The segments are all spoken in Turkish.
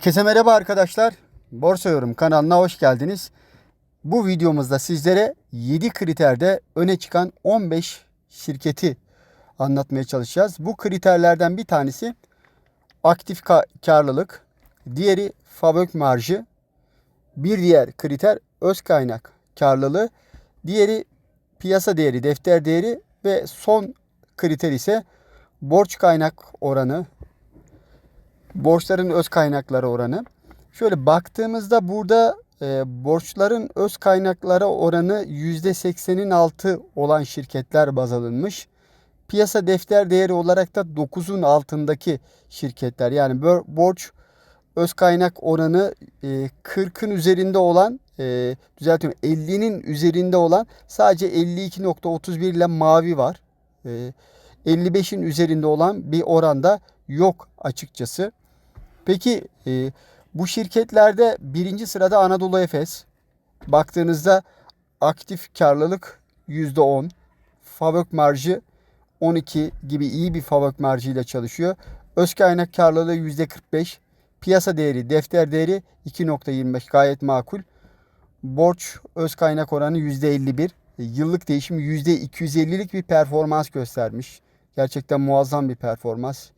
Herkese merhaba arkadaşlar. Borsa Yorum kanalına hoş geldiniz. Bu videomuzda sizlere 7 kriterde öne çıkan 15 şirketi anlatmaya çalışacağız. Bu kriterlerden bir tanesi aktif ka- karlılık, diğeri fabrik marjı, bir diğer kriter öz kaynak karlılığı, diğeri piyasa değeri, defter değeri ve son kriter ise borç kaynak oranı, borçların öz kaynakları oranı. Şöyle baktığımızda burada e, borçların öz kaynakları oranı %80'in altı olan şirketler baz alınmış. Piyasa defter değeri olarak da 9'un altındaki şirketler yani bor- borç öz kaynak oranı e, 40'ın üzerinde olan e, düzeltiyorum 50'nin üzerinde olan sadece 52.31 ile mavi var. E, 55'in üzerinde olan bir oranda yok açıkçası. Peki e, bu şirketlerde birinci sırada Anadolu Efes. Baktığınızda aktif karlılık %10, fabrik marjı 12 gibi iyi bir fabrik marjıyla çalışıyor. Öz kaynak karlılığı %45, piyasa değeri, defter değeri 2.25 gayet makul. Borç öz kaynak oranı %51, yıllık değişim %250'lik bir performans göstermiş. Gerçekten muazzam bir performans.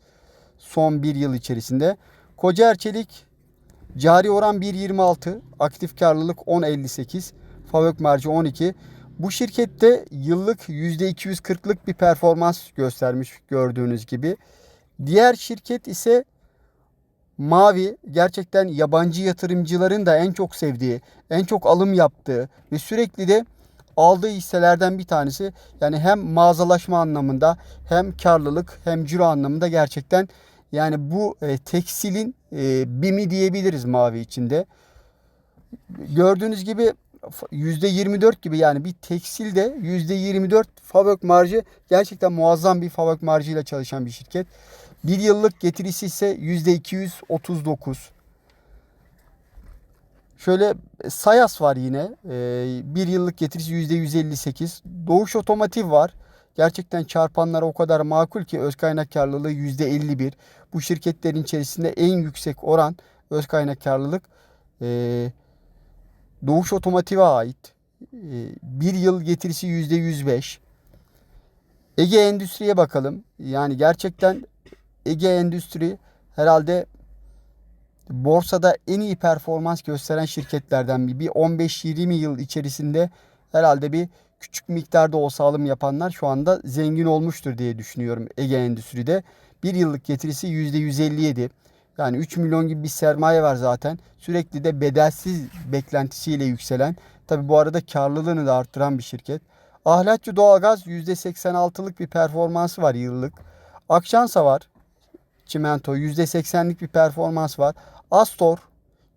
Son bir yıl içerisinde. Koca Erçelik cari oran 1.26, aktif karlılık 10.58, fabrik marjı 12. Bu şirkette yıllık %240'lık bir performans göstermiş gördüğünüz gibi. Diğer şirket ise Mavi gerçekten yabancı yatırımcıların da en çok sevdiği, en çok alım yaptığı ve sürekli de aldığı hisselerden bir tanesi. Yani hem mağazalaşma anlamında hem karlılık hem ciro anlamında gerçekten yani bu e, tekstilin e, bimi diyebiliriz mavi içinde. Gördüğünüz gibi %24 gibi yani bir tekstilde %24 fabrik marjı gerçekten muazzam bir fabrik marjıyla çalışan bir şirket. Bir yıllık getirisi ise %239. Şöyle Sayas var yine. Ee, bir yıllık getirisi %158. Doğuş Otomotiv var. Gerçekten çarpanlara o kadar makul ki öz kaynak karlılığı %51. Bu şirketlerin içerisinde en yüksek oran öz kaynak karlılık ee, Doğuş Otomotiv'e ait. Ee, bir yıl getirisi %105. Ege Endüstri'ye bakalım. Yani gerçekten Ege Endüstri herhalde borsada en iyi performans gösteren şirketlerden bir. Bir 15-20 yıl içerisinde herhalde bir küçük miktarda olsa alım yapanlar şu anda zengin olmuştur diye düşünüyorum Ege Endüstri'de. Bir yıllık getirisi %157. Yani 3 milyon gibi bir sermaye var zaten. Sürekli de bedelsiz beklentisiyle yükselen. Tabi bu arada karlılığını da arttıran bir şirket. Ahlatçı Doğalgaz %86'lık bir performansı var yıllık. Akşansa var. Çimento %80'lik bir performans var. Astor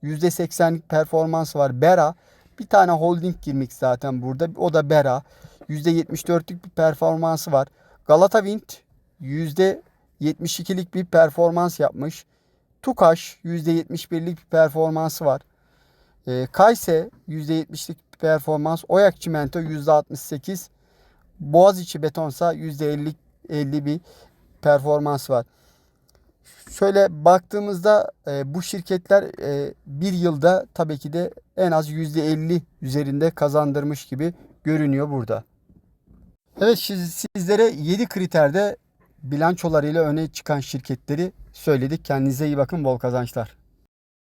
%80'lik performans var. Bera bir tane holding girmek zaten burada. O da Bera. %74'lük bir performansı var. Galata Wind %72'lik bir performans yapmış. Tukaş %71'lik bir performansı var. E, Kayse %70'lik bir performans. Oyak Çimento %68. Boğaziçi Betonsa %50 50 bir performans var. Şöyle baktığımızda e, bu şirketler e, bir yılda tabii ki de en az %50 üzerinde kazandırmış gibi görünüyor burada. Evet siz, sizlere 7 kriterde bilançolarıyla öne çıkan şirketleri söyledik. Kendinize iyi bakın bol kazançlar.